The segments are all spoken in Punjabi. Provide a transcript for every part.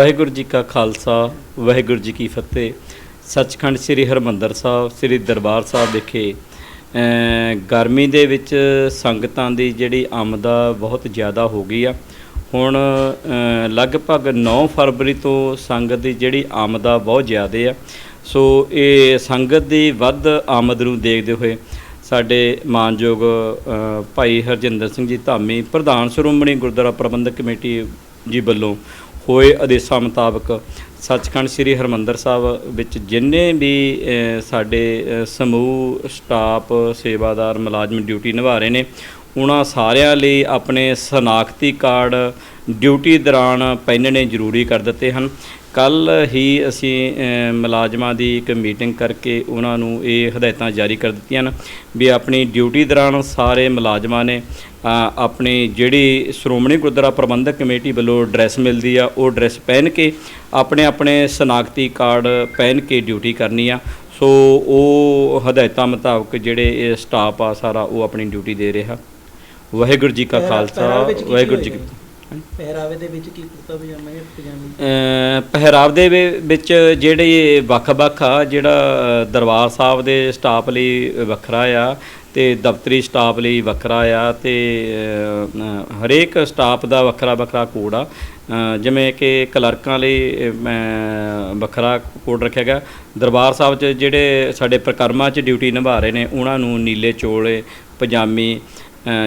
ਵਾਹਿਗੁਰੂ ਜੀ ਕਾ ਖਾਲਸਾ, ਵਾਹਿਗੁਰੂ ਜੀ ਕੀ ਫਤਿਹ। ਸੱਚਖੰਡ ਸ੍ਰੀ ਹਰਮੰਦਰ ਸਾਹਿਬ, ਸ੍ਰੀ ਦਰਬਾਰ ਸਾਹਿਬ ਵਿਖੇ ਗਰਮੀ ਦੇ ਵਿੱਚ ਸੰਗਤਾਂ ਦੀ ਜਿਹੜੀ ਆਮਦਾ ਬਹੁਤ ਜ਼ਿਆਦਾ ਹੋ ਗਈ ਆ। ਹੁਣ ਲਗਭਗ 9 ਫਰਵਰੀ ਤੋਂ ਸੰਗਤ ਦੀ ਜਿਹੜੀ ਆਮਦਾ ਬਹੁਤ ਜ਼ਿਆਦਾ ਆ। ਸੋ ਇਹ ਸੰਗਤ ਦੀ ਵੱਧ ਆਮਦ ਨੂੰ ਦੇਖਦੇ ਹੋਏ ਸਾਡੇ ਮਾਨਯੋਗ ਭਾਈ ਹਰਜਿੰਦਰ ਸਿੰਘ ਜੀ ਧਾਮੀ, ਪ੍ਰਧਾਨ ਸ਼੍ਰੋਮਣੀ ਗੁਰਦੁਆਰਾ ਪ੍ਰਬੰਧਕ ਕਮੇਟੀ ਜੀ ਵੱਲੋਂ ਹੋਏ ਆਦੇਸ਼ਾਂ ਮੁਤਾਬਕ ਸੱਚਖੰਡ ਸ੍ਰੀ ਹਰਮੰਦਰ ਸਾਹਿਬ ਵਿੱਚ ਜਿੰਨੇ ਵੀ ਸਾਡੇ ਸਮੂਹ, ਸਟਾਫ, ਸੇਵਾਦਾਰ, ਮੁਲਾਜ਼ਮ ਡਿਊਟੀ ਨਿਭਾ ਰਹੇ ਨੇ, ਉਹਨਾਂ ਸਾਰਿਆਂ ਲਈ ਆਪਣੇ ਸਨਾਖਤੀ ਕਾਰਡ ਡਿਊਟੀ ਦੌਰਾਨ ਪਹਿਨਣੇ ਜ਼ਰੂਰੀ ਕਰ ਦਿੱਤੇ ਹਨ। ਕੱਲ ਹੀ ਅਸੀਂ ਮੁਲਾਜ਼ਮਾਂ ਦੀ ਇੱਕ ਮੀਟਿੰਗ ਕਰਕੇ ਉਹਨਾਂ ਨੂੰ ਇਹ ਹਦਾਇਤਾਂ ਜਾਰੀ ਕਰ ਦਿੱਤੀਆਂ ਹਨ ਵੀ ਆਪਣੀ ਡਿਊਟੀ ਦੌਰਾਨ ਸਾਰੇ ਮੁਲਾਜ਼ਮਾਂ ਨੇ ਆਪਣੀ ਜਿਹੜੀ ਸ਼੍ਰੋਮਣੀ ਗੁਰਦੁਆਰਾ ਪ੍ਰਬੰਧਕ ਕਮੇਟੀ ਵੱਲੋਂ ਡਰੈਸ ਮਿਲਦੀ ਆ ਉਹ ਡਰੈਸ ਪਹਿਨ ਕੇ ਆਪਣੇ ਆਪਣੇ ਸਨਾਖਤੀ ਕਾਰਡ ਪਹਿਨ ਕੇ ਡਿਊਟੀ ਕਰਨੀ ਆ। ਸੋ ਉਹ ਹਦਾਇਤਾਂ ਮੁਤਾਬਕ ਜਿਹੜੇ ਇਹ ਸਟਾਫ ਆ ਸਾਰਾ ਉਹ ਆਪਣੀ ਡਿਊਟੀ ਦੇ ਰਿਹਾ। ਵਾਹਿਗੁਰੂ ਜੀ ਕਾ ਖਾਲਸਾ ਵਾਹਿਗੁਰੂ ਜੀ ਕੀ? ਪਹਿਰਾਵੇ ਦੇ ਵਿੱਚ ਕੀ ਕੁਰਤਾ ਪਜਾਮਾ ਜਾਂ ਪਜਾਮੀ? ਪਹਿਰਾਵ ਦੇ ਵਿੱਚ ਜਿਹੜੇ ਵੱਖ-ਵੱਖ ਆ ਜਿਹੜਾ ਦਰਬਾਰ ਸਾਹਿਬ ਦੇ ਸਟਾਫ ਲਈ ਵੱਖਰਾ ਆ ਤੇ ਦਫ਼ਤਰੀ ਸਟਾਫ ਲਈ ਵੱਖਰਾ ਆ ਤੇ ਹਰੇਕ ਸਟਾਫ ਦਾ ਵੱਖਰਾ ਵੱਖਰਾ ਕੋਡ ਆ। ਜਿਵੇਂ ਕਿ ਕਲਰਕਾਂ ਲਈ ਮੈਂ ਵੱਖਰਾ ਕੋਡ ਰੱਖਿਆ ਗਿਆ। ਦਰਬਾਰ ਸਾਹਿਬ 'ਚ ਜਿਹੜੇ ਸਾਡੇ ਪ੍ਰਕਰਮਾਂ 'ਚ ਡਿਊਟੀ ਨਿਭਾ ਰਹੇ ਨੇ ਉਹਨਾਂ ਨੂੰ ਨੀਲੇ ਚੋਲੇ ਪਜਾਮੀ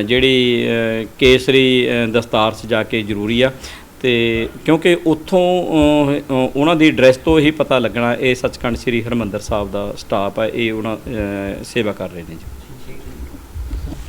ਜਿਹੜੀ ਕੇਸਰੀ ਅ, ਦਸਤਾਰ ਸਜਾ ਕੇ ਜ਼ਰੂਰੀ ਆ। ਤੇ ਕਿਉਂਕਿ ਉੱਥੋਂ ਉਹਨਾਂ ਦੀ ਡਰੈਸ ਤੋਂ ਹੀ ਪਤਾ ਲੱਗਣਾ ਇਹ ਸੱਚਖੰਡ ਸ੍ਰੀ ਹਰਮੰਦਰ ਸਾਹਿਬ ਦਾ ਸਟਾਫ ਹੈ ਇਹ ਉਹਨਾਂ ਸੇਵਾ ਕਰ ਰਹੇ ਨੇ ਜੀ।